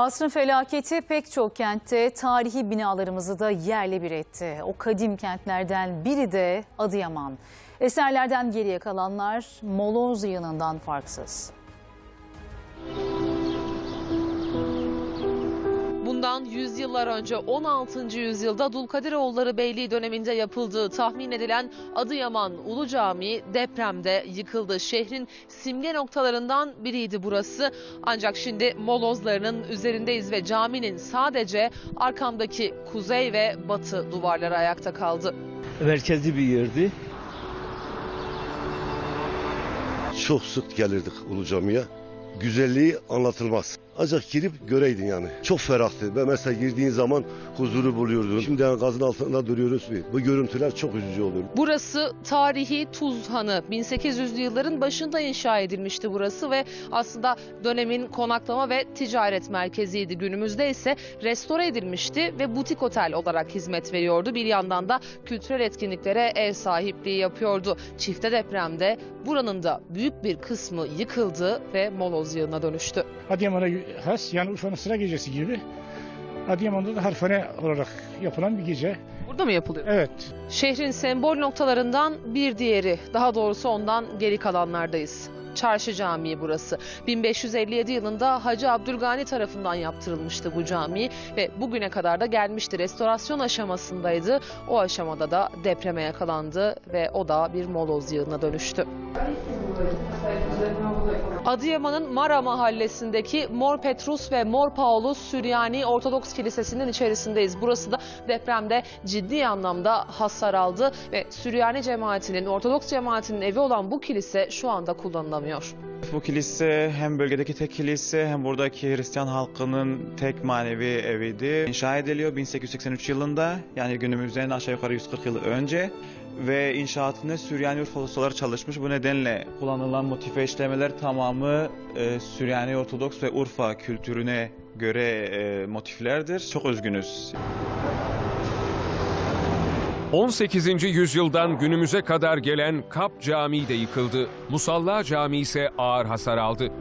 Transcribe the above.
Asrın felaketi pek çok kentte tarihi binalarımızı da yerle bir etti. O kadim kentlerden biri de Adıyaman. Eserlerden geriye kalanlar moloz yığınından farksız. Bundan yüzyıllar önce 16. yüzyılda Dulkadiroğulları Beyliği döneminde yapıldığı tahmin edilen Adıyaman Ulu Camii depremde yıkıldı. Şehrin simge noktalarından biriydi burası. Ancak şimdi molozlarının üzerindeyiz ve caminin sadece arkamdaki kuzey ve batı duvarları ayakta kaldı. merkezli bir yerdi. Çok sık gelirdik Ulu Cami'ye. Güzelliği anlatılmaz. Ancak girip göreydin yani. Çok ferahtı. Ve mesela girdiğin zaman huzuru buluyordun. Şimdi gazın altında duruyoruz. Bu görüntüler çok üzücü oluyor. Burası tarihi Tuzhanı. 1800'lü yılların başında inşa edilmişti burası ve aslında dönemin konaklama ve ticaret merkeziydi. Günümüzde ise restore edilmişti ve butik otel olarak hizmet veriyordu. Bir yandan da kültürel etkinliklere ev sahipliği yapıyordu. Çifte depremde buranın da büyük bir kısmı yıkıldı ve moloz yığına dönüştü. Adıyaman'a has yani Urfa'nın sıra gecesi gibi. Adıyaman'da da harfane olarak yapılan bir gece. Burada mı yapılıyor? Evet. Şehrin sembol noktalarından bir diğeri, daha doğrusu ondan geri kalanlardayız. Çarşı Camii burası. 1557 yılında Hacı Abdülgani tarafından yaptırılmıştı bu cami ve bugüne kadar da gelmişti. Restorasyon aşamasındaydı. O aşamada da depreme yakalandı ve o da bir moloz yığına dönüştü. Adıyaman'ın Mara mahallesindeki Mor Petrus ve Mor Paulus Süryani Ortodoks Kilisesi'nin içerisindeyiz. Burası da depremde ciddi anlamda hasar aldı ve Süryani cemaatinin, Ortodoks cemaatinin evi olan bu kilise şu anda kullanılamıyor. Bu kilise hem bölgedeki tek kilise hem buradaki Hristiyan halkının tek manevi eviydi. İnşa ediliyor 1883 yılında yani günümüzden aşağı yukarı 140 yıl önce ve inşaatında Süryani Urfa ustaları çalışmış. Bu nedenle kullanılan motife işlemeler tamamı e, Süryani Ortodoks ve Urfa kültürüne göre e, motiflerdir. Çok üzgünüz. 18. yüzyıldan günümüze kadar gelen Kap Camii de yıkıldı. Musalla Camii ise ağır hasar aldı.